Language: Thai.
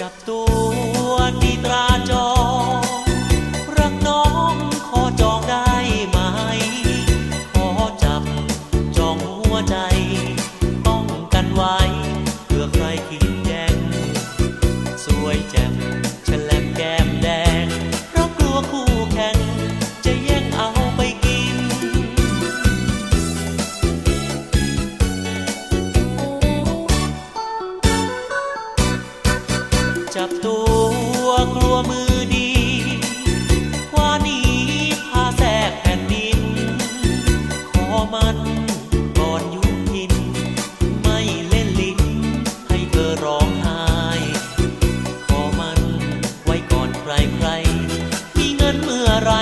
จับตัวที่ตรา จับตัวกลัวมือดีกว่านี้พาแทรกแผ่นดิน ขอมันก่อนยุหิน ไม่เล่นลิ้นให้เธอร้องไห้ ขอมันไว้ก่อนใครใคร มีเงินเมื่อไร